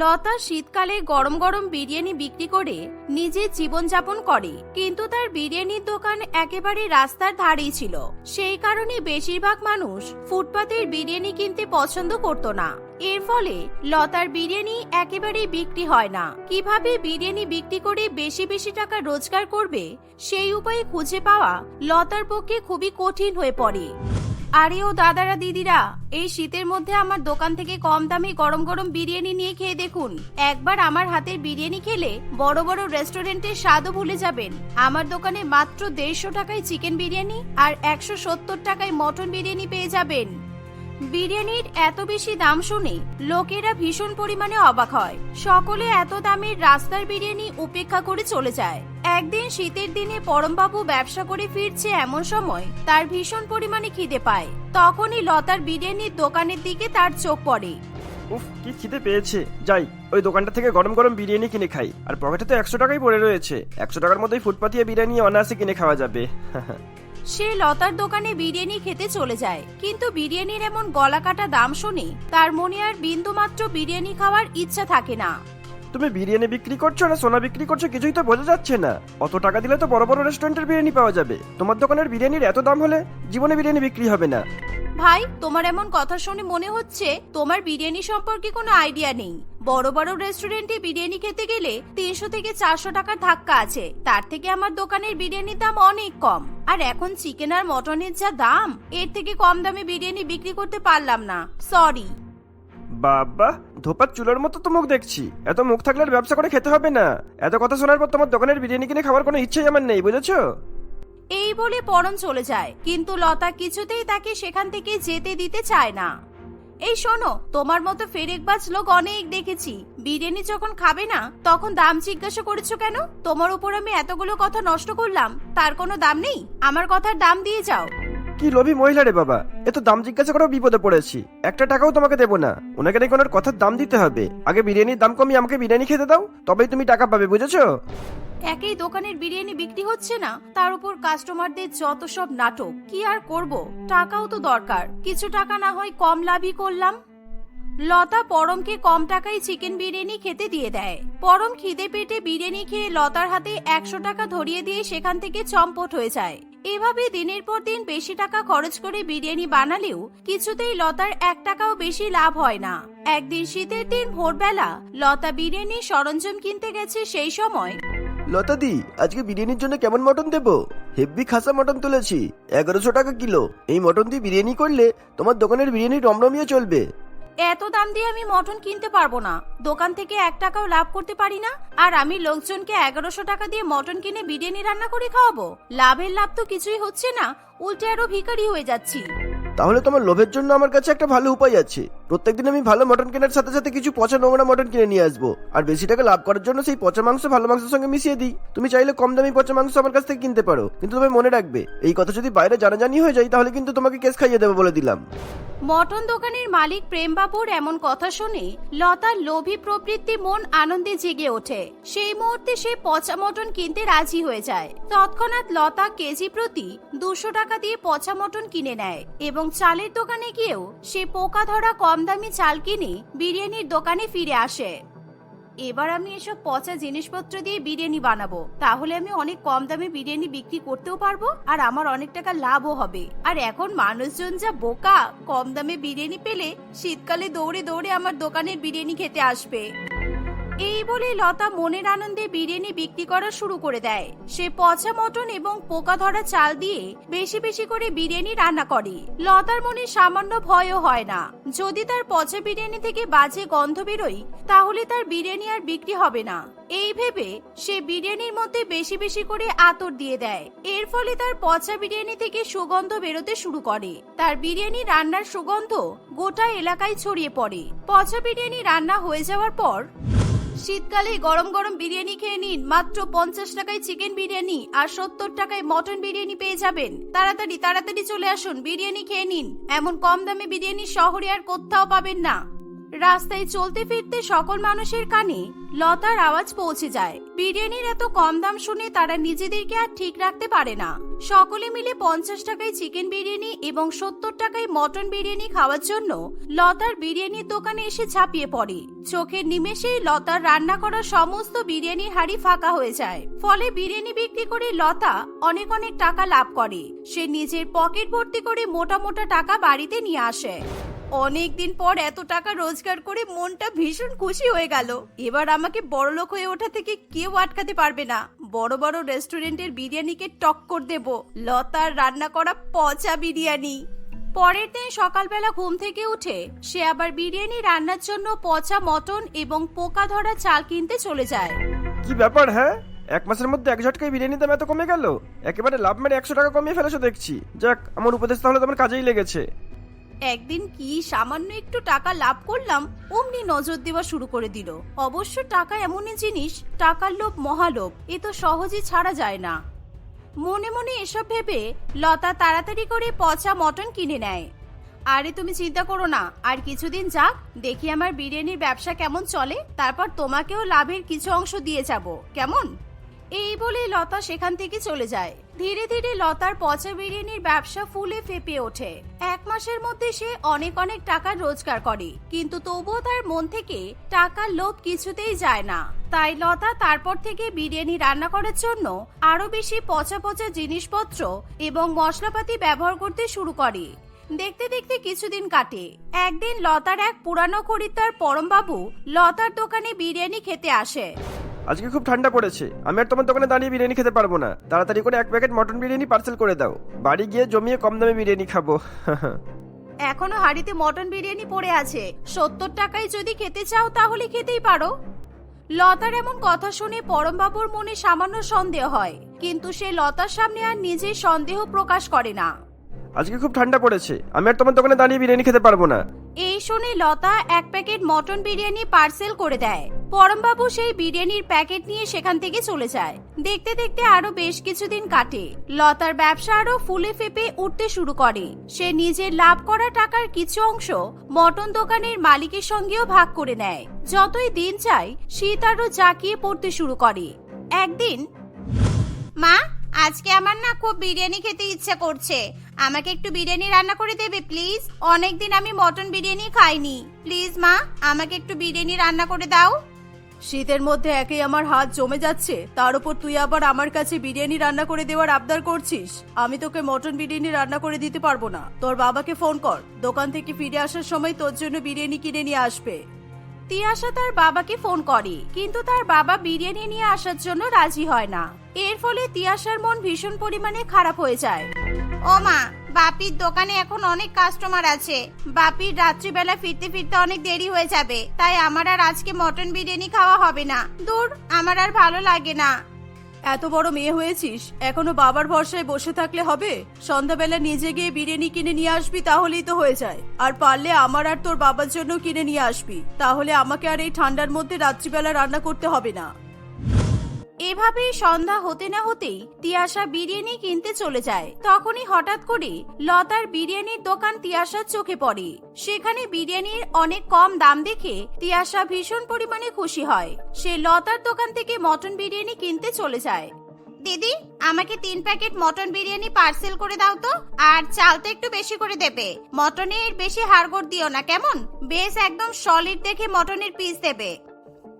লতা শীতকালে গরম গরম বিরিয়ানি বিক্রি করে নিজের জীবনযাপন করে। কিন্তু তার বিরিয়ানির দোকান একেবারে রাস্তার ধারেই ছিল। সেই কারণে বেশিরভাগ মানুষ ফুটপাতের বিরিয়ানি কিনতে পছন্দ করত না। এর ফলে লতার বিরিয়ানি একেবারেই বিক্রি হয় না। কীভাবে বিরিয়ানি বিক্রি করে বেশি বেশি টাকা রোজগার করবে, সেই উপায় খুঁজে পাওয়া লতার পক্ষে খুবই কঠিন হয়ে পড়ে। আরে ও দাদারা, দিদিরা, এই শীতের মধ্যে আমার দোকান থেকে কম দামি গরম গরম বিরিয়ানি নিয়ে খেয়ে দেখুন। একবার আমার হাতের বিরিয়ানি খেলে বড় বড় রেস্টুরেন্টের স্বাদও ভুলে যাবেন। আমার দোকানে মাত্র দেড়শো টাকায় চিকেন বিরিয়ানি আর একশো সত্তর টাকায় মটন বিরিয়ানি পেয়ে যাবেন। বিরিয়ানির এত বেশি দাম শুনে লোকেরা ভীষণ পরিমাণে অবাক হয়। সকলে এত দামের রাস্তার বিরিয়ানি উপেক্ষা করে চলে যায়। একদিন শীতের দিনে পরমবাবু ব্যবসা করে ফিরছে এমন সময় তার ভীষণ পরিমাণে খিদে পায়। তখনই লতার বিরিয়ানির দোকানের দিকে তার চোখ পড়ে। উফ, কি খিদে পেয়েছে। যাই, ওই দোকানটা থেকে গরম গরম বিরিয়ানি কিনে খাই। আর পকেটে তো একশো টাকাই পড়ে রয়েছে। একশো টাকার মধ্যেই ফুটপাতিয়া বিরিয়ানি অনায়াসে কিনে খাওয়া যাবে। সে লতার দোকানে বিরিয়ানি খেতে চলে যায়। কিন্তু বিরিয়ানির এমন গলা কাটা দাম শুনে তার মনে আর বিন্দুমাত্র বিরিয়ানি খাওয়ার ইচ্ছা থাকে না। তুমি বিরিয়ানি বিক্রি করছ না সোনা বিক্রি করছ কিছুই তো বোঝা যাচ্ছে না। অত টাকা দিলে তো বড় বড় রেস্টুরেন্টের বিরিয়ানি পাওয়া যাবে। তোমার দোকানের বিরিয়ানির এত দাম হলে জীবনে বিরিয়ানি বিক্রি হবে না। ভাই তোমার এমন কথা শুনে মনে হচ্ছে তোমার বিরিয়ানি সম্পর্কে কোনো আইডিয়া নেই। বড় বড় রেস্টুরেন্টে বিরিয়ানি খেতে গেলে তিনশো থেকে চারশো টাকার ধাক্কা আছে। তার থেকে আমার দোকানের বিরিয়ানির দাম অনেক কম। আর এখন চিকেন আর মটনের যা দাম এর থেকে কম দামে বিরিয়ানি বিক্রি করতে পারলাম না। সরি বাবা ধোপার চুলার মতো তো মুখ দেখছি। এত মুখ থাকলে আর ব্যবসা করে খেতে হবে না। এত কথা শোনার পর তোমার দোকানের বিরিয়ানি কিনে খাওয়ার কোনো ইচ্ছেই আমার নেই বুঝেছ? এই বলে পরন চলে যায় কিন্তু লতা কিছুতেই তাকে সেখান থেকে যেতে দিতে চায় না। এই শোনো, তোমার মতো ফেরেকবাজ লোক অনেক দেখেছি। বিরিয়ানি যখন খাবে না, তখন দাম জিজ্ঞাসা করেছ কেন? তোমার উপর আমি এতগুলো কথা নষ্ট করলাম, তার কোনো দাম নেই? আমার কথার দাম দিয়ে যাও। কি লোভী মহিলা রে বাবা, এত দাম জিজ্ঞাসা করেও বিপদে পড়েছি। একটা টাকাও তোমাকে দেবো না। ওনাকে নাকি ওনার কথার দাম দিতে হবে। আগে বিরিয়ানির দাম কমিয়ে আমাকে বিরিয়ানি খেতে দাও, তবেই তুমি টাকা পাবে, বুঝেছ? একই দোকানের বিরিয়ানি বিক্রি হচ্ছে না? তার উপর কাস্টমারদের যত সব নাটক, কি আর করব? টাকাও তো দরকার। কিছু টাকা না হয় কম লাভই করলাম। লতা পরমকে কম টাকায় চিকেন বিরিয়ানি খেতে দিয়ে দেয়। পরম খিদে পেটে বিরিয়ানি খেয়ে লতার হাতে একশো টাকা ধরিয়ে দিয়ে সেখান থেকে চম্পট হয়ে যায়। এভাবে দিনের পর দিন বেশি টাকা খরচ করে বিরিয়ানি বানালেও কিছুতেই লতার এক টাকাও বেশি লাভ হয় না। একদিন শীতের দিন ভোরবেলা লতা বিরিয়ানির সরঞ্জাম কিনতে গেছে সেই সময় লতাদি আজকে বিরিয়ানির জন্য কেমন মটন দেবো? হেভি খাসা মটন তুলেছি এগারোশো টাকা কিলো। এই মটন দিয়ে বিরিয়ানি করলে তোমার দোকানের বিরিয়ানি রমরমিয়ে চলবে। এত দাম দিয়ে আমি মটন কিনতে পারব না। দোকান থেকে এক টাকাও লাভ করতে পারি না আর আমি লোকজনকে এগারোশো টাকা দিয়ে মটন কিনে বিরিয়ানি রান্না করে খাওয়াবো। লাভের লাভ তো কিছুই হচ্ছে না উল্টে আরও ভিখারি হয়ে যাচ্ছি। তাহলে তোমার লোভের জন্য আমার কাছে একটা ভালো উপায় আছে। প্রত্যেকদিন আমি ভালো মটন কেনার সাথে সাথে কিছু পচা নোংরা মটন কিনে নিয়ে আসব। আর বেশি টাকা লাভ করার জন্য সেই পচা মাংস ভালো মাংসের সঙ্গে মিশিয়ে দিই। তুমি চাইলে কম দামি পচা মাংস আমার কাছ থেকে কিনতে পারো। কিন্তু তুমি মনে রাখবে, এই কথা যদি বাইরে জানাজানি হয়ে যায়, তাহলে কিন্তু তোমাকে কেস খাইয়ে দেবে বলে দিলাম। মটন দোকানের মালিক প্রেমবাবুর এমন কথা শুনে লতার লোভী প্রবৃত্তি মন আনন্দে জেগে ওঠে। সেই মুহূর্তে সে পচা মটন কিনতে রাজি হয়ে যায়। তৎক্ষণাৎ লতা কেজি প্রতি দুশো টাকা দিয়ে পচা মটন কিনে নেয় এবং চালের দোকানে গিয়েও সে পোকা ধরা কম দামি চাল কিনে বিরিয়ানির দোকানে ফিরে আসে। এবার আমি এসব পচা জিনিসপত্র দিয়ে বিরিয়ানি বানাবো। তাহলে আমি অনেক কম দামে বিরিয়ানি বিক্রি করতেও পারব আর আমার অনেক টাকা লাভও হবে। আর এখন মানুষজন যা বোকা, কম দামে বিরিয়ানি পেলে শীতকালে দৌড়ে দৌড়ে আমার দোকানের বিরিয়ানি খেতে আসবে। এই বলে লতা মনের আনন্দে বিরিয়ানি বিক্রি করা শুরু করে দেয়। সে পচা মটন এবং পোকা ধরা চাল দিয়ে বেশি বেশি করে বিরিয়ানি রান্না করে। লতার মনে সামান্য ভয়ও হয় না। যদি তার পচা বিরিয়ানি থেকে বাজে গন্ধ বেরোয়, তাহলে তার বিরিয়ানি আর বিক্রি হবে না। এই ভেবে সে বিরিয়ানির মধ্যে বেশি বেশি করে আতর দিয়ে দেয়। এর ফলে তার পচা বিরিয়ানি থেকে সুগন্ধ বেরোতে শুরু করে। তার বিরিয়ানি রান্নার সুগন্ধ গোটা এলাকায় ছড়িয়ে পড়ে। পচা বিরিয়ানি রান্না হয়ে যাওয়ার পর শীতকালে গরম গরম বিরিয়ানি খেয়ে নিন। মাত্র পঞ্চাশ টাকায় চিকেন বিরিয়ানি আর সত্তর টাকায় মটন বিরিয়ানি পেয়ে যাবেন। তাড়াতাড়ি তাড়াতাড়ি চলে আসুন, বিরিয়ানি খেয়ে নিন। এমন কম দামে বিরিয়ানি শহরে আর কোথাও পাবেন না। রাস্তায় চলতে ফিরতে সকল মানুষের কানে লতার আওয়াজ পৌঁছে যায়। বিরিয়ানির এত কম দাম শুনে তারা নিজেদেরকে আর ঠিক রাখতে পারে না। সকলে মিলে পঞ্চাশ টাকায় চিকেন বিরিয়ানি এবং সত্তর টাকায় মটন বিরিয়ানি খাওয়ার জন্য লতার বিরিয়ানির দোকানে এসে ঝাঁপিয়ে পড়ে। চোখের নিমেষেই লতার রান্না করা সমস্ত বিরিয়ানির হাড়ি ফাঁকা হয়ে যায়। ফলে বিরিয়ানি বিক্রি করে লতা অনেক অনেক টাকা লাভ করে। সে নিজের পকেট ভর্তি করে মোটা মোটা টাকা বাড়িতে নিয়ে আসে। অনেক দিন পর এত টাকা রোজগার করে মনটা ভীষণ খুশি হয়ে গেল। এবার আমাকে বড়লোক হয়ে ওঠা থেকে কেউ আটকাতে পারবে না। বড় বড় রেস্টুরেন্টের বিরিয়ানিকে টক্কর দেব। লতার রান্না করা পচা বিরিয়ানি। পরের দিন সকালবেলা ঘুম থেকে উঠে সে আবার বিরিয়ানি রান্নার জন্য পচা মটন এবং পোকা ধরা চাল কিনতে চলে যায়। কি ব্যাপার হ্যাঁ? এক মাসের মধ্যে এক ঝটকায় বিরিয়ানির দাম এত কমে গেল? একেবারে লাভ মেরে একশো টাকা কমিয়ে ফেলেছো দেখছি। যাক, আমার উপদেশ তাহলে তোমার কাজেই লেগেছে। একদিন কি সামান্য একটু টাকা লাভ করলাম, অমনি নজর দেওয়া শুরু করে দিল। অবশ্য টাকা এমনই জিনিস, টাকার লোভ মহালোভ, এ তো সহজে ছাড়া যায় না। মনে মনে এসব ভেবে লতা তাড়াতাড়ি করে পচা মটন কিনে নেয়। আরে তুমি চিন্তা করো না, আর কিছুদিন যাক, দেখি আমার বিরিয়ানির ব্যবসা কেমন চলে, তারপর তোমাকেও লাভের কিছু অংশ দিয়ে যাব, কেমন? এই বলে লতা সেখান থেকে চলে যায়। ধীরে ধীরে লতার পচা বিরিয়ানির ব্যবসা ফুলে ফেপে ওঠে। এক মাসের মধ্যে সে অনেক অনেক টাকা রোজগার করে, কিন্তু তবুও তার মন থেকে টাকার লোভ কিছুতেই যায় না। তাই লতা তারপর থেকে বিরিয়ানি রান্না করার জন্য আরও বেশি পচা পচা জিনিসপত্র এবং মশলাপাতি ব্যবহার করতে শুরু করে। দেখতে দেখতে কিছুদিন কাটে। একদিন লতার এক পুরানো খরিদ্দার পরমবাবু লতার দোকানে বিরিয়ানি খেতে আসে। আজকে খুব ঠান্ডা পড়েছে। আমি আর তোমার দোকানে দাঁড়িয়ে বিরিয়ানি খেতে পারব না। তাড়াতাড়ি করে এক প্যাকেট মটন বিরিয়ানি পার্সেল করে দাও। বাড়ি গিয়ে জমিয়ে কম দামে বিরিয়ানি খাব। এখনও হাড়িতে মটন বিরিয়ানি পড়ে আছে। সত্তর টাকায় যদি খেতে চাও তাহলে খেতেই পারো। লতার এমন কথা শুনে পরমবাবুর মনে সামান্য সন্দেহ হয়। কিন্তু সে লতার সামনে আর নিজেই সন্দেহ প্রকাশ করে না। আজকে খুব ঠান্ডা পড়েছে। আমি আর তোমার দোকানে দাঁড়িয়ে বিরিয়ানি খেতে পারব না। এই শুনে লতা এক প্যাকেট মটন বিরিয়ানি পার্সেল করে দেয়। পরমবাবু সেই বিরিয়ানির প্যাকেট নিয়ে সেখান থেকে চলে যায়। দেখতে দেখতে আরও বেশ কিছুদিন কাটে। লতার ব্যবসা আরও ফুলে ফেপে উঠতে শুরু করে। সে নিজের লাভ করা টাকার কিছু অংশ মটন দোকানের মালিকের সঙ্গেও ভাগ করে নেয়। যতই দিন যায়, শীত আরও জাকিয়ে পড়তে শুরু করে। একদিন, মা, আজকে আমার না খুব বিরিয়ানি খেতে ইচ্ছে করছে। আমাকে একটু বিরিয়ানি রান্না করে দেবে, প্লিজ? অনেকদিন আমি মটন বিরিয়ানি খাইনি। প্লিজ, মা, আমাকে একটু বিরিয়ানি রান্না করে দাও। শীতের মধ্যে একেই আমার হাত জমে যাচ্ছে। তার উপর তুই আবার আমার কাছে বিরিয়ানি রান্না করে দেওয়ার আবদার করছিস। আমি তোকে মটন বিরিয়ানি রান্না করে দিতে পারব না। তোর বাবাকে ফোন কর। দোকান থেকে ফিরে আসার সময় তোর জন্য বিরিয়ানি কিনে নিয়ে আসবে। তিয়াশা তার বাবাকে ফোন করে। কিন্তু তার বাবা বিরিয়ানি নিয়ে আসার জন্য রাজি হয় না। এর ফলে তিয়াশার মন ভীষণ পরিমাণে খারাপ হয়ে যায়। ও মা, বাপির দোকানে এখন অনেক কাস্টমার আছে। বাপির রাত্রিবেলা ফিরতে ফিরতে অনেক দেরি হয়ে যাবে। তাই আমার আর আজকে মটন বিরিয়ানি খাওয়া হবে না। দূর, আমার আর ভালো লাগে না। এত বড় মেয়ে হয়েছিস? এখনও বাবার ভরসায় বসে থাকলে হবে? সন্ধ্যাবেলা নিজে গিয়ে বিরিয়ানি কিনে নিয়ে আসবি তাহলেই তো হয়ে যায়। আর পারলে আমার আর তোর বাবার জন্য কিনে নিয়ে আসবি। তাহলে আমাকে আর এই ঠান্ডার মধ্যে রাত্রিবেলা রান্না করতে হবে না। এভাবেই সন্ধ্যা হতে না হতেই তিয়াশা বিরিয়ানি কিনতে চলে যায়। তখনই হঠাৎ করে লতার বিরিয়ানির দোকান তিয়াশার চোখে পড়ে। সেখানে বিরিয়ানির অনেক কম দাম দেখে তিয়াশা ভীষণ পরিমাণে খুশি হয়। সে লতার দোকান থেকে মটন বিরিয়ানি কিনতে চলে যায়। দিদি, আমাকে তিন প্যাকেট মটন বিরিয়ানি পার্সেল করে দাও তো, আর চালটা একটু বেশি করে দেবে। মটনের বেশি হাড়গোড় দিও না, কেমন? বেশ একদম সলিড দেখে মটনের পিস দেবে।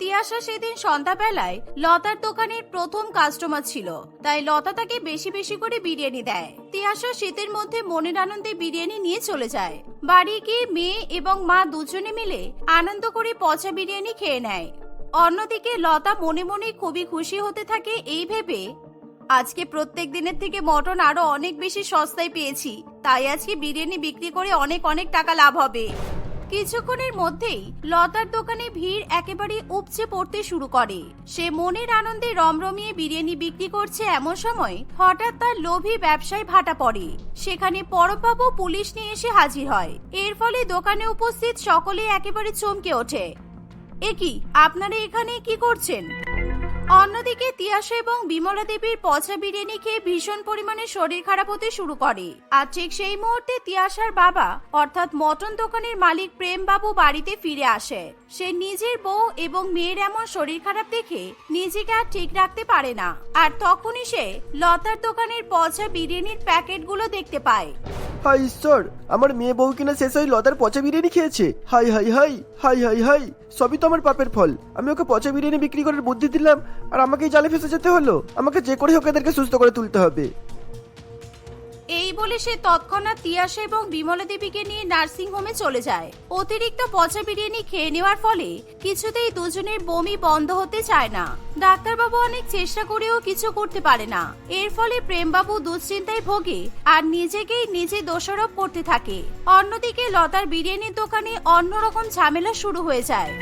তিয়াশা সেদিন সন্ধ্যাবেলায় লতার দোকানের প্রথম কাস্টমার ছিল। তাই লতা তাকে বেশি বেশি করে বিরিয়ানি দেয়। তিয়াশা শীতের মধ্যে মনের আনন্দে বিরিয়ানি নিয়ে চলে যায়। বাড়ি গিয়ে মেয়ে এবং মা দুজনে মিলে আনন্দ করে পচা বিরিয়ানি খেয়ে নেয়। অন্যদিকে লতা মনে মনে খুবই খুশি হতে থাকে এই ভেবে, আজকে প্রত্যেক দিনের থেকে মটন আরও অনেক বেশি সস্তায় পেয়েছি। তাই আজকে বিরিয়ানি বিক্রি করে অনেক অনেক টাকা লাভ হবে। কিছুক্ষণের মধ্যেই লতার দোকানে ভিড় একেবারে উপচে পড়তে শুরু করে। সে মনের আনন্দে রমরমিয়ে বিরিয়ানি বিক্রি করছে এমন সময় হঠাৎ তার লোভী ব্যবসায় ভাটা পড়ে। সেখানে পরমবাবু পুলিশ নিয়ে এসে হাজির হয়। এর ফলে দোকানে উপস্থিত সকলে একেবারে চমকে ওঠে। এ কি আপনারা এখানে কি করছেন? অন্যদিকে তিয়াসা এবং বিমলা দেবীর পচা বিরিয়ানি খেয়ে ভীষণ পরিমাণে শরীর খারাপ হতে শুরু করে। আর ঠিক সেই মুহূর্তে তিয়াসার বাবা, অর্থাৎ মটন দোকানের মালিক প্রেম বাবু বাড়িতে ফিরে আসে। সে নিজের বউ এবং মেয়ের এমন শরীর খারাপ দেখে নিজেকে আর ঠিক রাখতে পারে না। আর তখনই সে লতার দোকানের পচা বিরিয়ানির প্যাকেটগুলো দেখতে পায়। হাই ঈশ্বর, আমার মেয়ে বউ কিনা শেষ ওই লতার পচা বিরিয়ানি খেয়েছে। হাই হাই হাই হাই হাই হাই সবই তো আমার পাপের ফল। আমি ওকে পচা বিরিয়ানি বিক্রি করার বুদ্ধি দিলাম আর আমাকেই জালে ফেসে যেতে হলো। আমাকে যে করে হোক এদেরকে সুস্থ করে তুলতে হবে। এই বলে সে তৎক্ষণাৎ তিয়াসা এবং বিমলা দেবীকে নিয়ে নার্সিং হোমে চলে যায়। অতিরিক্ত পচা বিরিয়ানি খেয়ে নেওয়ার ফলে কিছুতেই দুজনের বমি বন্ধ হতে চায় না। ডাক্তারবাবু অনেক চেষ্টা করেও কিছু করতে পারে না। এর ফলে প্রেমবাবু দুশ্চিন্তায় ভোগে আর নিজেকেই নিজে দোষারোপ করতে থাকে। অন্যদিকে লতার বিরিয়ানির দোকানে অন্যরকম ঝামেলা শুরু হয়ে যায়।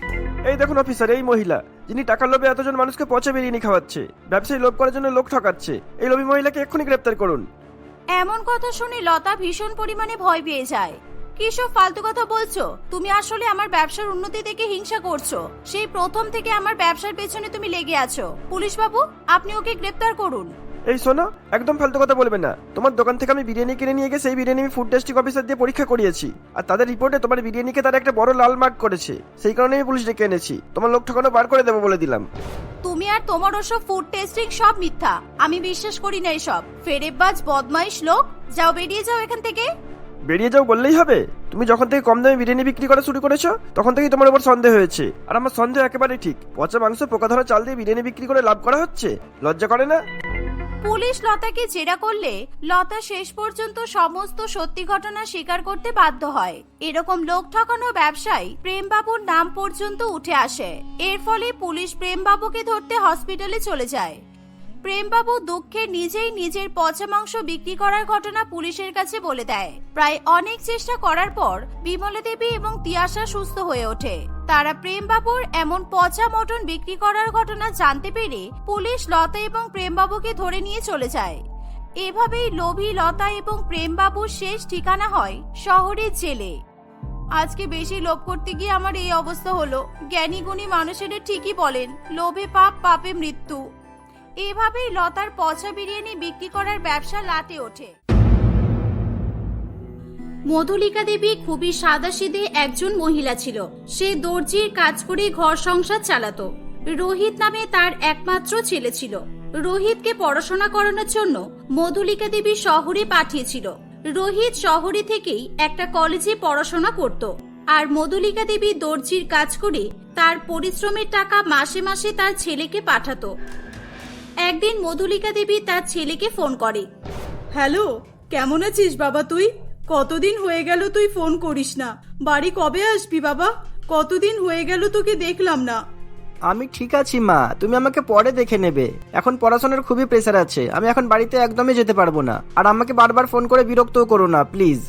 এই দেখুন অফিসার এই মহিলা। যিনি টাকার লোভে এতজন মানুষকে পচা বিরিয়ানি খাওয়াচ্ছে, ব্যবসায়ী লোভ করার জন্য লোক ঠকাচ্ছে, এই লোভী মহিলাকে এক্ষুনি গ্রেপ্তার করুন। এমন কথা শুনে লতা ভীষণ পরিমাণে ভয় পেয়ে যায়। কিসব ফালতু কথা বলছো? তুমি আসলে আমার ব্যবসার উন্নতি দেখে হিংসা করছ। সেই প্রথম থেকে আমার ব্যবসার পেছনে তুমি লেগে আছো। পুলিশ বাবু আপনি ওকে গ্রেপ্তার করুন। এই শোনো একদম ফালতু কথা বলবে না। তোমার দোকান থেকে আমি বিরিয়ানি কিনে নিয়ে গিয়ে সেই বিরিয়ানি আমি ফুড টেস্টিং অফিসার দিয়ে পরীক্ষা করিয়েছি। আর তাদের রিপোর্টে তোমার বিরিয়ানিকে তারা একটা বড় লাল মার্ক করেছে। সেই কারণে আমি পুলিশ ডেকে এনেছি। তোমার লোক ঠকানো বার করে দেবো বলে দিলাম। তুমি আর তোমার ওসব ফুড টেস্টিং সব মিথ্যা। আমি বিশ্বাস করি না এসব। ফেরেববাজ বদমাইশ লোক যাও বেরিয়ে যাও এখান থেকে। বেরিয়ে যাও বললেই হবে? তুমি যখন থেকে কম দামে বিরিয়ানি বিক্রি করা শুরু করেছ তখন থেকেই তোমার উপর সন্দেহ হয়েছে। আর আমার সন্দেহ একেবারেই ঠিক। পচা মাংস পোকা ধরা চাল দিয়ে বিরিয়ানি বিক্রি করে লাভ করা হচ্ছে? লজ্জা করে না? পুলিশ লতাকে জেরা করলে লতা শেষ পর্যন্ত সমস্ত সত্যি ঘটনা স্বীকার করতে বাধ্য হয়। এরকম লোক ঠকানো ব্যবসায় প্রেমবাবুর নাম পর্যন্ত উঠে আসে। এর ফলে পুলিশ প্রেমবাবুকে ধরতে হসপিটালে চলে যায়। প্রেমবাবু দুঃখে নিজেই নিজের পচা মাংস বিক্রি করার ঘটনা পুলিশের কাছে বলে দেয়। প্রায় অনেক চেষ্টা করার পর বিমলা দেবী এবং তিয়াসা সুস্থ হয়ে ওঠে। তারা প্রেমবাবুর এমন পচা মটন বিক্রি করার ঘটনা জানতে পেরে পুলিশ লতা এবং প্রেমবাবুকে ধরে নিয়ে চলে যায়। এভাবেই লোভী লতা এবং প্রেমবাবুর শেষ ঠিকানা হয় শহরের জেলে। আজকে বেশি লোভ করতে গিয়ে আমার এই অবস্থা হলো। জ্ঞানী গুণী মানুষেরা ঠিকই বলেন, লোভে পাপ, পাপে মৃত্যু। এভাবেই লতার পচা বিরিয়ানি বিক্রি করার ব্যবসা লাটে ওঠে। মধুলিকা দেবী খুবই সাদাসিধে একজন মহিলা ছিল। সে দর্জির কাজ করে ঘর সংসার চালাতো। রোহিত নামে তার একমাত্র ছেলে ছিল। রোহিতকে পড়াশোনা করানোর জন্য মধুলিকা দেবী শহরে পাঠিয়েছিল। রোহিত শহরে থেকেই একটা কলেজে পড়াশোনা করত। আর মধুলিকা দেবী দর্জির কাজ করে তার পরিশ্রমের টাকা মাসে মাসে তার ছেলেকে পাঠাতো। একদিন মধুলিকা দেবী তার ছেলেকে ফোন করে। হ্যালো কেমন আছিস বাবা তুই? কতদিন হয়ে গেল তুই ফোন করিস না। বাড়ি কবে আসবি বাবা? কতদিন হয়ে গেল তোকে দেখলাম না। আমি ঠিক আছি মা। তুমি আমাকে পরে দেখে নেবে। এখন পড়াশোনার খুবই প্রেসার আছে। আমি এখন বাড়িতে একদমই যেতে পারব না। আর আমাকে বারবার ফোন করে বিরক্তও করো না প্লিজ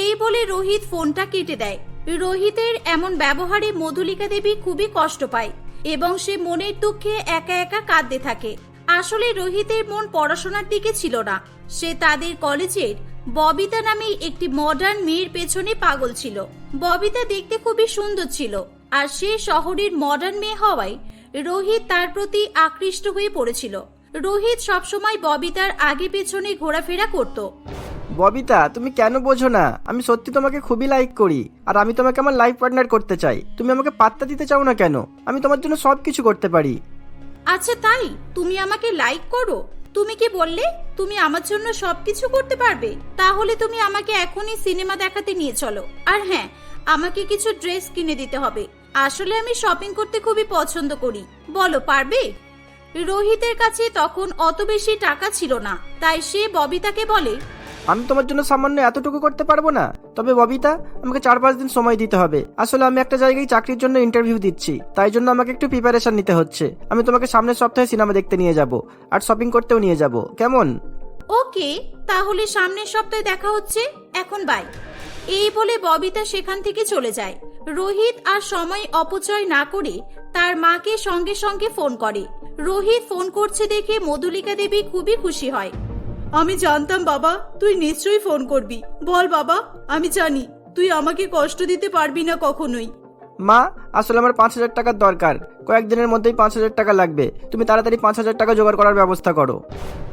এই বলে রোহিত ফোনটা কেটে দেয়। রোহিতের এমন ব্যবহারে মধুলিকা দেবী খুবই কষ্ট পায় এবং সে মনের দুঃখে একা একা কাঁদতে থাকে। আসলে রোহিতের মন পড়াশোনার দিকে ছিল না। সে তাদের কলেজের ববিতা নামে একটি মডার্ন মেয়ের পেছনে পাগল ছিল। ববিতা দেখতে খুবই সুন্দর ছিল আর সে শহরের মডার্ন মেয়ে হওয়ায় রোহিত তার প্রতি আকৃষ্ট হয়ে পড়েছিল। রোহিত সবসময় ববিতার আগে পেছনে ঘোরাফেরা করতো। ববিতা, তুমি কেন বোঝো না? আমি সত্যি তোমাকে খুবই লাইক করি আর আমি তোমাকে আমার লাইফ পার্টনার করতে চাই। তুমি আমাকে পাত্তা দিতে চাও না কেন? আমি তোমার জন্য সব কিছু করতে পারি। আচ্ছা তাই, তুমি আমাকে লাইক করো। তুমি কি বললে, তুমি আমার জন্য সবকিছু করতে পারবে? তাহলে তুমি আমাকে এখনই সিনেমা দেখাতে নিয়ে চলো। আর হ্যাঁ আমাকে কিছু ড্রেস কিনে দিতে হবে। আসলে আমি শপিং করতে খুবই পছন্দ করি। বলো, পারবে? রোহিতের কাছে তখন অত বেশি টাকা ছিল না, তাই সে ববিতাকে বলে আমি তোমার জন্য সামান্য এতটুকু করতে পারব না। তবে ববিতা, আমাকে চার পাঁচ দিন সময় দিতে হবে। আসলে আমি একটা জায়গায় চাকরির জন্য ইন্টারভিউ দিচ্ছি। তাই জন্য আমাকে একটু প্রিপারেশন নিতে হচ্ছে। আমি তোমাকে সামনের সপ্তাহে সিনেমা দেখতে নিয়ে যাব। আর শপিং করতেও নিয়ে যাব। কেমন? ওকে, তাহলে সামনের সপ্তাহে দেখা হচ্ছে। এখন বাই এই বলে ববিতা সেখান থেকে চলে যায়। রোহিত আর সময় অপচয় না করে তার মাকে সঙ্গে সঙ্গে ফোন করে। রোহিত ফোন করছে দেখে মধুলিকা দেবী খুবই খুশি হয়। আমি জানতাম বাবা তুই নিশ্চয়ই ফোন করবি। বল বাবা আমি জানি তুই আমাকে কষ্ট দিতে পারবি না কখনোই। মা আসলে আমার পাঁচ হাজার টাকার দরকার। কয়েকদিনের মধ্যেই পাঁচ হাজার টাকা লাগবে। তুমি তাড়াতাড়ি পাঁচ হাজার টাকা জোগাড় করার ব্যবস্থা করো।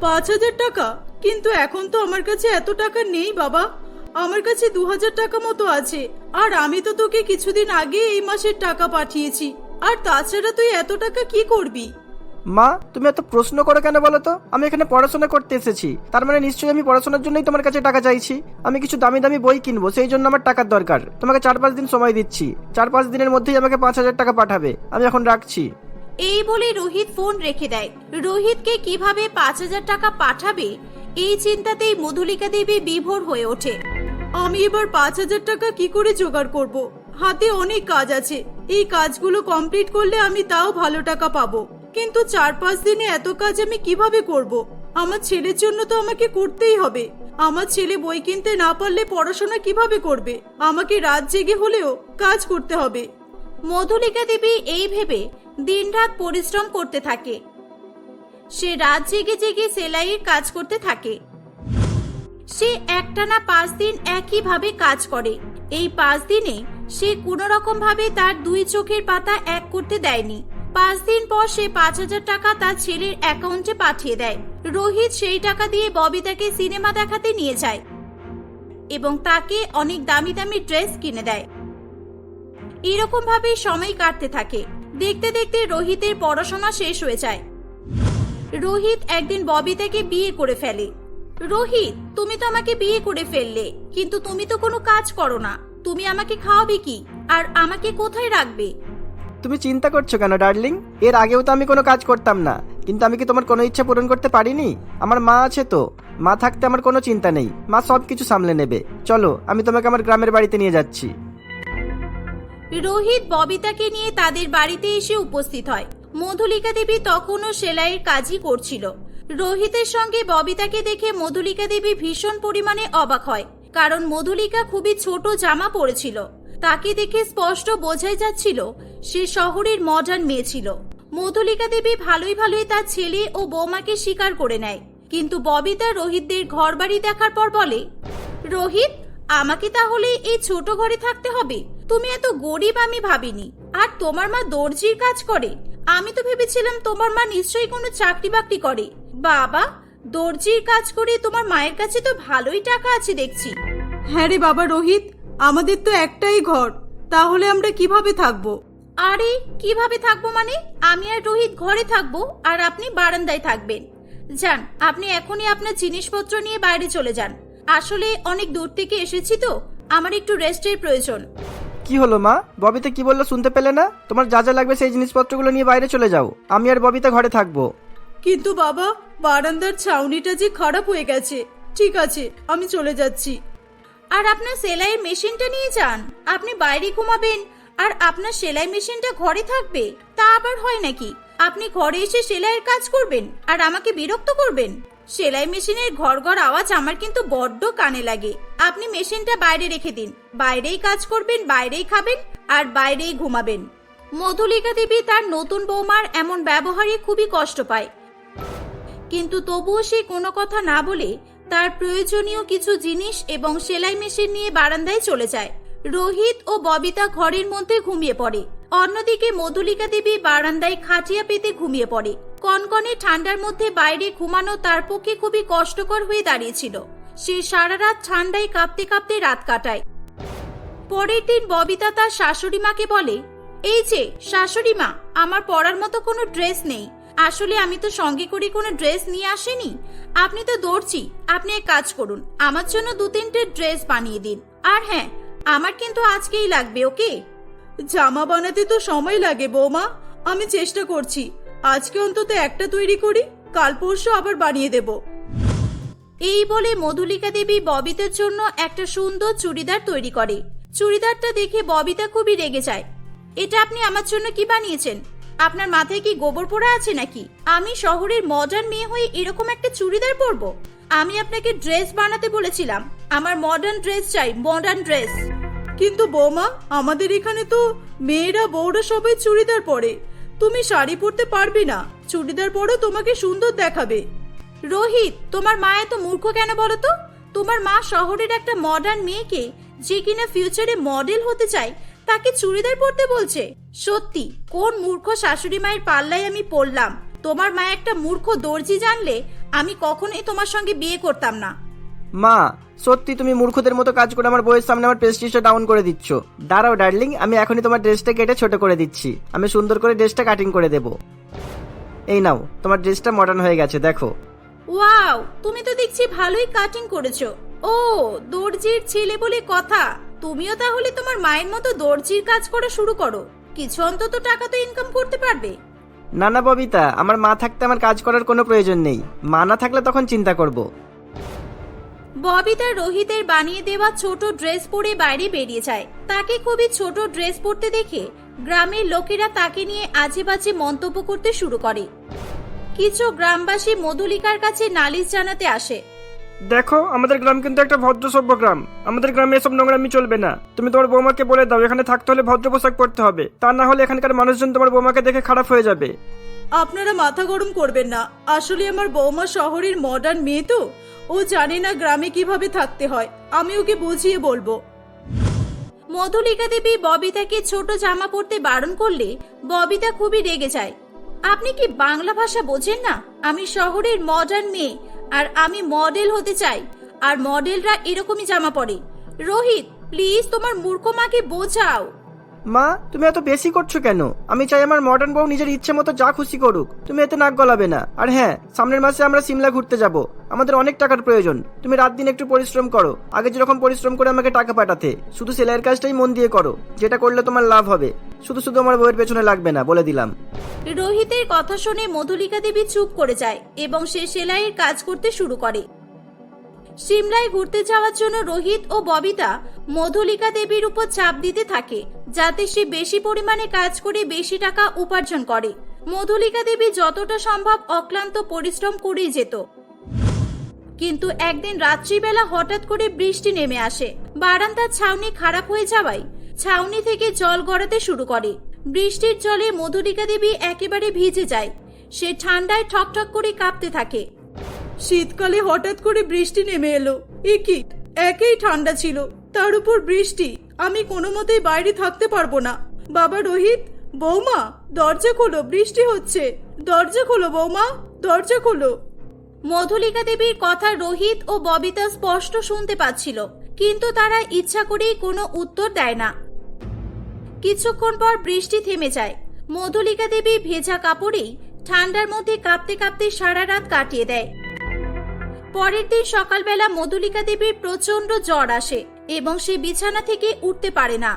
পাঁচ হাজার টাকা? কিন্তু এখন তো আমার কাছে এত টাকা নেই বাবা। আমার কাছে দু হাজার টাকা মতো আছে। আর আমি তো তোকে কিছুদিন আগে এই মাসের টাকা পাঠিয়েছি। আর তাছাড়া তুই এত টাকা কি করবি? মা, তুমি এত প্রশ্ন করো কেন বলো তো? আমি এখানে পড়াশোনা করতে এসেছি। তার মানে নিশ্চয়ই আমি পড়াশোনার জন্যই তোমার কাছে টাকা চাইছি। আমি কিছু দামি দামি বই কিনবো, সেই জন্য আমার টাকার দরকার। তোমাকে চার পাঁচ দিন সময় দিচ্ছি। চার পাঁচ দিনের মধ্যেই আমাকে পাঁচ হাজার টাকা পাঠাবে। আমি এখন রাখছি। এই বলে রোহিত ফোন রেখে দেয়। রোহিতকে কীভাবে পাঁচ হাজার টাকা পাঠাবে? এই চিন্তাতেই মধুলিকা দেবী বিভোর হয়ে ওঠে। আমি এবার পাঁচ হাজার টাকা কি করে জোগাড় করব? হাতে অনেক কাজ আছে। এই কাজগুলো কমপ্লিট করলে আমি তাও ভালো টাকা পাবো। কিন্তু চার পাঁচ দিনে এত কাজ আমি কীভাবে করব? আমার ছেলের জন্য তো আমাকে করতেই হবে। আমার ছেলে বই কিনতে না পারলে পড়াশোনা কীভাবে করবে? আমাকে রাত জেগে হলেও কাজ করতে হবে। মধুলিকা দেবী এই ভেবে দিনরাত পরিশ্রম করতে থাকে। সে রাত জেগে জেগে সেলাইয়ের কাজ করতে থাকে। সে একটানা পাঁচ দিন একইভাবে কাজ করে। এই পাঁচ দিনে সে কোনো রকম ভাবে তার দুই চোখের পাতা এক করতে দেয়নি। পাঁচ দিন পর সে পাঁচ হাজার টাকা তার ছেলের অ্যাকাউন্টে পাঠিয়ে দেয়। রোহিত সেই টাকা দিয়ে ববিতাকে সিনেমা দেখাতে নিয়ে যায় এবং তাকে অনেক দামি দামি ড্রেস কিনে দেয়। এরকম ভাবে সময় কাটতে থাকে। দেখতে দেখতে রোহিতের পড়াশোনা শেষ হয়ে যায়। রোহিত একদিন ববিতাকে বিয়ে করে ফেলে। রোহিত, তুমি তো আমাকে বিয়ে করে ফেললে, কিন্তু তুমি তো কোনো কাজ করো না। তুমি আমাকে খাওয়াবে কি? আর আমাকে কোথায় রাখবে? তুমি চিন্তা করছ কেন, ডার্লিং? এর আগেও তো আমি কোনো কাজ করতাম না, কিন্তু আমি কি তোমার কোনো ইচ্ছা পূরণ করতে পারিনি? আমার মা আছে তো, মা থাকতে আমার কোনো চিন্তা নেই, মা সব কিছু সামলে নেবে। চলো, আমি তোমাকে আমার গ্রামের বাড়িতে নিয়ে যাচ্ছি। রোহিত ববিতাকে নিয়ে তাদের বাড়িতে এসে উপস্থিত হয়। মধুলিকা দেবী তখনও সেলাইয়ের কাজই করছিল। রোহিতের সঙ্গে ববিতাকে দেখে মধুলিকা দেবী ভীষণ পরিমাণে অবাক হয়, কারণ মধুলিকা খুবই ছোট জামা পরেছিল। তাকে দেখে স্পষ্ট বোঝাই যাচ্ছিল, সে শহরের মডার্ন মেয়ে ছিল। মধুলিকা দেবী ভালোই ভালোই তার ছেলে ও বৌমাকে স্বীকার করে নেয়। কিন্তু ববিতা রোহিতদের ঘরবাড়ি দেখার পর বলে, রোহিত, আমাকে তাহলে এই ছোট ঘরে থাকতে হবে? তুমি এত গরিব আমি ভাবিনি। আর তোমার মা দর্জির কাজ করে। আমি তো ভেবেছিলাম তোমার মা নিশ্চয়ই কোনো চাকরি বাকরি করে। বাবা, দর্জির কাজ করে তোমার মায়ের কাছে তো ভালোই টাকা আছে দেখছি। হ্যাঁ রে বাবা রোহিত আমাদের তো একটাই ঘর তাহলে আমরা কীভাবে থাকব? আরে কীভাবে থাকব মানে? আমি আর রোহিত ঘরে থাকব আর আপনি বারান্দায় থাকবেন। যান আপনি এখনই আপনার জিনিসপত্র নিয়ে বাইরে চলে যান। আসলে অনেক দূর থেকে এসেছি তো আমার একটু রেস্টের প্রয়োজন। কি হলো মা? ববিতা কি বলল শুনতে পেলে না? তোমার যা যা লাগবে সেই জিনিসপত্রগুলো নিয়ে বাইরে চলে যাও। আমি আর ববিতা ঘরে থাকব। কিন্তু বাবা বারান্দার ছাউনিটা যে খারাপ হয়ে গেছে। ঠিক আছে আমি চলে যাচ্ছি। আর আপনার সেলাইয়ের মেশিনটা নিয়ে যান। আপনি বাইরে ঘুমাবেন, আর আপনার সেলাই মেশিনটা ঘরে থাকবে, তা আবার হয় নাকি? আপনি ঘরে এসে সেলাইয়ের কাজ করবেন, আর আমাকে বিরক্ত করবেন। সেলাই মেশিনের ঘর ঘর আওয়াজ আমার কিন্তু বড্ড কানে লাগে। আপনি মেশিনটা বাইরে রেখে দিন। বাইরেই কাজ করবেন, বাইরেই খাবেন, আর বাইরেই ঘুমাবেন। মধুলিকা দেবী তার নতুন বৌমার এমন ব্যবহারে খুবই কষ্ট পায়। কিন্তু তবুও সে কোনো কথা না বলে তার প্রয়োজনীয় কিছু জিনিস এবং সেলাই মেশিন নিয়ে বারান্দায় চলে যায়। রোহিত ও ববিতা ঘরের মধ্যে ঘুমিয়ে পড়ে। অন্যদিকে মধুলিকা দেবী বারান্দায় খাটিয়া পেতে ঘুমিয়ে পড়ে। কনকনে ঠান্ডার মধ্যে বাইরে ঘুমানো তার পক্ষে খুবই কষ্টকর হয়ে দাঁড়িয়েছিল। সে সারা রাত ঠান্ডায় কাঁপতে কাঁপতে রাত কাটায়। পরের দিন ববিতা তার শাশুড়ি মাকে বলে, এই যে, শাশুড়ি মা, আমার পরার মতো কোনো ড্রেস নেই। আসলে আমি তো সঙ্গে করে কোনো ড্রেস নিয়ে আসিনি। আপনি তো দৌড়ছি আপনি এক কাজ করুন, আমার জন্য দু তিনটে ড্রেস বানিয়ে দিন। আর হ্যাঁ আমার কিন্তু আজকেই লাগবে, ওকে? জামা বানাতে তো সময় লাগে, বৌমা। আমি চেষ্টা করছি। আজকে অন্তত একটা তৈরি করি, কাল পরশু আবার বানিয়ে দেব। এই বলে মধুলিকা দেবী ববিতার জন্য একটা সুন্দর চুড়িদার তৈরি করে। চুড়িদারটা দেখে ববিতা খুবই রেগে যায়। এটা আপনি আমার জন্য কি বানিয়েছেন? আপনার মাথায় কি গোবর পোড়া আছে নাকি? আমি শহরের মডার্ন মেয়ে হয়ে এরকম একটা চুড়িদার পরবো? আমি আপনাকে ড্রেস বানাতে বলেছিলাম। আমার মডার্ন ড্রেস চাই মডার্ন ড্রেস। কিন্তু বৌমা আমাদের এখানে তো মেয়েরা বউরা সবাই চুড়িদার পরে। তুমি শাড়ি পরতে পারবে না। চুড়িদার পরো তোমাকে সুন্দর দেখাবে। রোহিত তোমার মা এত মূর্খ কেন বলো তো? তোমার মা শহরের একটা মডার্ন মেয়েকে যে কিনা ফিউচারে মডেল হতে চায় তাকে চুড়িদার পরতে বলছে সত্যি কোন মূর্খ শাশুড়ি মায়ের পাল্লায় আমি পড়লাম? তোমার মা একটা মূর্খ দর্জি জানলে আমি কখনোই তোমার সঙ্গে বিয়ে করতাম না। মা সত্যি তুমি মূর্খদের মতো কাজ করে আমার বইয়ের সামনে আমার প্রেস্টিজটা ডাউন করে দিচ্ছ। দাঁড়াও ডার্লিং আমি এখনই তোমার ড্রেসটা কেটে ছোট করে দিচ্ছি। আমি সুন্দর করে ড্রেসটা কাটিং করে দেব। এই নাও তোমার ড্রেসটা মডার্ন হয়ে গেছে দেখো। ওয়াও তুমি তো দেখছি ভালোই কাটিং করেছ। ও দর্জির ছেলে বলে কথা। তুমিও তাহলে তোমার মায়ের মতো দর্জির কাজ করা শুরু করো। কিছু অন্তত টাকা তো ইনকাম করতে পারবে। না না ববিতা আমার মা থাকতে আমার কাজ করার কোনো প্রয়োজন নেই। মা না থাকলে তখন চিন্তা করব। ববিতা রোহিতের বানিয়ে দেওয়া ছোট ড্রেস পরে বাইরে বেরিয়ে যায়। তাকে খুবই ছোট ড্রেস পরতে দেখে গ্রামের লোকেরা তাকে নিয়ে আজে বাজে মন্তব্য করতে শুরু করে। কিছু গ্রামবাসী মধুলিকার কাছে নালিশ জানাতে আসে। দেখো, আমাদের গ্রাম কিন্তু একটা ভদ্র সভ্য গ্রাম। আমাদের গ্রামে এসব নোংরামি চলবে না। তুমি তোমার বৌমাকে বলে দাও, এখানে থাকতে হলে ভদ্র পোশাক পরতে হবে। তা না হলে এখানকার মানুষজন তোমার বৌমাকে দেখে খারাপ হয়ে যাবে। আপনারা মাথা গরম করবেন না। আসলে আমার বৌমা শহরের মডার্ন মেয়ে তো। ও জানে না গ্রামে কীভাবে থাকতে হয়। আমি ওকে বুঝিয়ে বলব। মধুলিকা দেবী ববিতাকে ছোট জামা পরতে বারণ করলে ববিতা খুবই রেগে যায়। আপনি কি বাংলা ভাষা বোঝেন না? আমি শহরের মডার্ন মেয়ে। আর আমি মডেল হতে চাই। আর মডেলরা এরকমই জামা পরে। রোহিত প্লিজ তোমার মূর্খ মাকে বোঝাও। মা, তুমি এত বেশি করছ কেন? আমি চাই আমার মডার্ন বউ নিজের ইচ্ছে মতো যা খুশি করুক। তুমি এতে নাক গলাবে না। আর হ্যাঁ সামনের মাসে আমরা সিমলা ঘুরতে যাব। আমাদের অনেক টাকার প্রয়োজন। তুমি রাত দিন একটু পরিশ্রম করো। আগে যেরকম পরিশ্রম করে আমাকে টাকা পাঠাতে, শুধু সেলাইয়ের কাজটাই মন দিয়ে করো। যেটা করলে তোমার লাভ হবে। শুধু শুধু আমার বউয়ের পেছনে লাগবে না, বলে দিলাম। রোহিতের কথা শুনে মধুলিকা দেবী চুপ করে যায় এবং সে সেলাইয়ের কাজ করতে শুরু করে। সিমলায় ঘুরতে যাওয়ার জন্য রোহিত ও ববিতা মধুলিকা দেবীর উপর চাপ দিতে থাকে, যাতে সে বেশি পরিমাণে কাজ করে বেশি টাকা উপার্জন করে। মধুলিকা দেবী যতটা সম্ভব অক্লান্ত পরিশ্রম করেই যেত। কিন্তু একদিন রাত্রিবেলা হঠাৎ করে বৃষ্টি নেমে আসে। বারান্দার ছাউনি খারাপ হয়ে যাওয়ায় ছাউনি থেকে জল গড়াতে শুরু করে। বৃষ্টির জলে মধুরিকা দেবী একেবারে ভিজে যায়। সে ঠান্ডায় ঠকঠক করে কাঁপতে থাকে। শীতকালে হঠাৎ করে বৃষ্টি নেমে এলো। এ কি? একেই ঠান্ডা ছিল। তার উপর বৃষ্টি। আমি কোনো মতেই বাইরে থাকতে পারব না। বাবা রোহিত, বৌমা, দরজা খোলো, বৃষ্টি হচ্ছে। দরজা খোলো, বৌমা, দরজা খোলো। মধুলিকা দেবীর কথা রোহিত ও ববিতা স্পষ্ট শুনতে পাচ্ছিল, কিন্তু তারা ইচ্ছা করেই কোনো উত্তর দেয় না। কিছুক্ষণ পর বৃষ্টি থেমে যায়। মধুলিকা দেবী ভেজা কাপড়েই ঠান্ডার মধ্যে কাঁপতে কাঁপতে সারা রাত কাটিয়ে দেয়। পরের দিন সকালবেলা মধুলিকা দেবীর প্রচণ্ড জ্বর আসে এবং সে বিছানা থেকে উঠতে পারে না।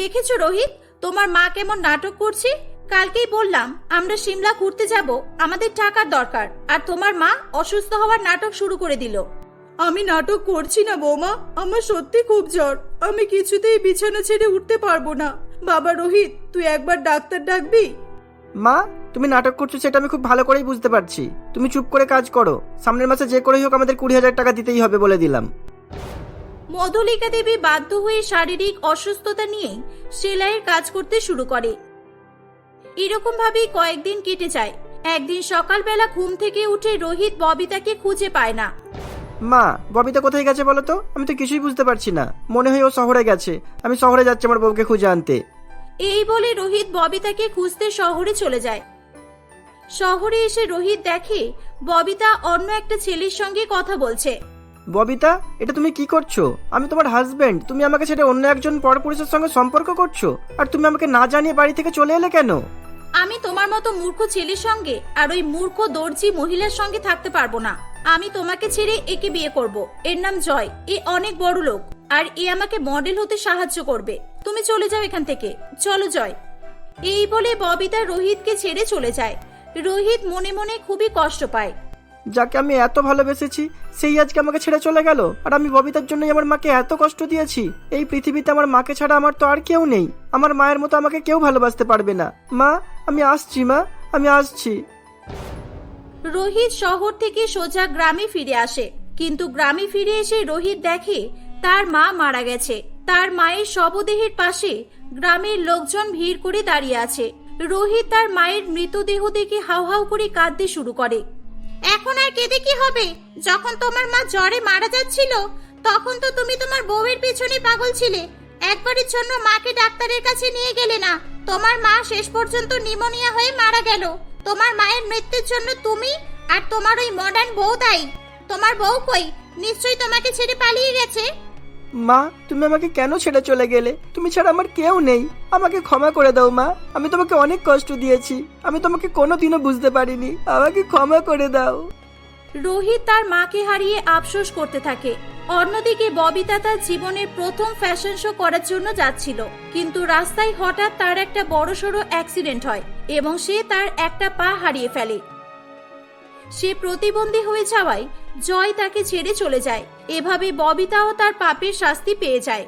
দেখেছ রোহিত তোমার মা কেমন নাটক করছে? কালকেই বললাম আমরা সিমলা ঘুরতে যাব আমাদের টাকার দরকার আর তোমার মা অসুস্থ হওয়ার নাটক শুরু করে দিল। আমি নাটক করছি না বৌমা আমার সত্যি খুব জ্বর আমি কিছুতেই বিছানা ছেড়ে উঠতে পারব না। বাবা রোহিত তুই একবার ডাক্তার ডাকবি? মা তুমি নাটক করছ সেটা আমি খুব ভালো করেই বুঝতে পারছি। তুমি চুপ করে কাজ করো। সামনের মাসে যে করেই হোক আমাদের কুড়ি হাজার টাকা দিতেই হবে বলে দিলাম। মধুলিকা দেবী বাধ্য হয়ে শারীরিক অসুস্থতা নিয়ে সেলাইয়ের কাজ করতে শুরু করে। এরকম ভাবেই কয়েকদিন কেটে যায়। একদিন সকালবেলা ঘুম থেকে উঠে রোহিত ববিতাকে খুঁজে পায় না। মা ববিতা কোথায় গেছে বলো তো? আমি তো কিছুই বুঝতে পারছি না। মনে হয় ও শহরে গেছে। আমি শহরে যাচ্ছি আমার বউকে খুঁজে আনতে। এই বলে রোহিত ববিতাকে খুঁজতে শহরে চলে যায়। শহরে এসে রোহিত দেখে ববিতা অন্য একটা ছেলের সঙ্গে কথা বলছে। ববিতা এটা তুমি কি করছ? আমি তোমার হাজবেন্ড তুমি আমাকে ছেড়ে অন্য একজন পরপুরুষের সঙ্গে সম্পর্ক করছ? আর তুমি আমাকে না জানিয়ে বাড়ি থেকে চলে এলে কেন? আমি তোমার মতো মূর্খ ছেলের সঙ্গে আর ওই মূর্খ দর্জি মহিলার সঙ্গে থাকতে পারব না। আমি তোমাকে ছেড়ে একে বিয়ে করব। এর নাম জয়। এ অনেক বড় লোক। আর এ আমাকে মডেল হতে সাহায্য করবে। তুমি চলে যাও এখান থেকে। চলো জয়। এই বলে ববিতা রোহিতকে ছেড়ে চলে যায়। রোহিত মনে মনে খুবই কষ্ট পায়। যাকে আমি এত ভালোবেসেছি সেই আজকে আমাকে ছেড়ে চলে গেল। আর আমি ববিতার জন্যই আমার মাকে এত কষ্ট দিয়েছি। এই পৃথিবীতে আমার মাকে ছাড়া আমার তো আর কেউ নেই। আমার মায়ের মতো আমাকে কেউ ভালোবাসতে পারবে না। মা আমি আসছি মা আমি আসছি। রোহিত শহর থেকে সোজা গ্রামে ফিরে আসে। কিন্তু গ্রামে ফিরে এসে রোহিত দেখে তার মা মারা গেছে। তার মায়ের শবদেহের পাশে গ্রামের লোকজন ভিড় করে দাঁড়িয়ে আছে। রোহিত তার মায়ের মৃতদেহ দেখে হাউ হাউ করে কাঁদতে শুরু করে। এখন আর কেঁদে কি হবে? যখন তোমার মা জ্বরে মারা যাচ্ছিল, তখন তো তুমি তোমার বউয়ের পেছনে পাগল ছিলে। একবারের জন্য মাকে ডাক্তারের কাছে নিয়ে গেলে না। তোমার মা শেষ পর্যন্ত নিমোনিয়া হয়ে মারা গেল। তোমার মায়ের মৃত্যুর জন্য তুমি আর তোমার ওই মডার্ন বউ দায়ী। তোমার বউ কই? নিশ্চয়ই তোমাকে ছেড়ে পালিয়ে গেছে? মা, তুমি আমাকে কেন ছেড়ে চলে গেলে? তুমি ছাড়া আমার কেউ নেই। আমাকে ক্ষমা করে দাও, মা। আমি তোমাকে অনেক কষ্ট দিয়েছি। আমি তোমাকে কোনোদিনও বুঝতে পারিনি। আমাকে ক্ষমা করে দাও। রোহিত তার মাকে হারিয়ে আফসোস করতে থাকে। অন্যদিকে ববিতা তার জীবনের প্রথম ফ্যাশন শো করার জন্য যাচ্ছিল। কিন্তু রাস্তায় হঠাৎ তার একটা বড়সড় অ্যাক্সিডেন্ট হয় এবং সে তার একটা পা হারিয়ে ফেলে। সে প্রতিবন্ধী হয়ে যাওয়ায় জয় তাকে ছেড়ে চলে যায়। এভাবে ববিতাও তার পাপের শাস্তি পেয়ে যায়।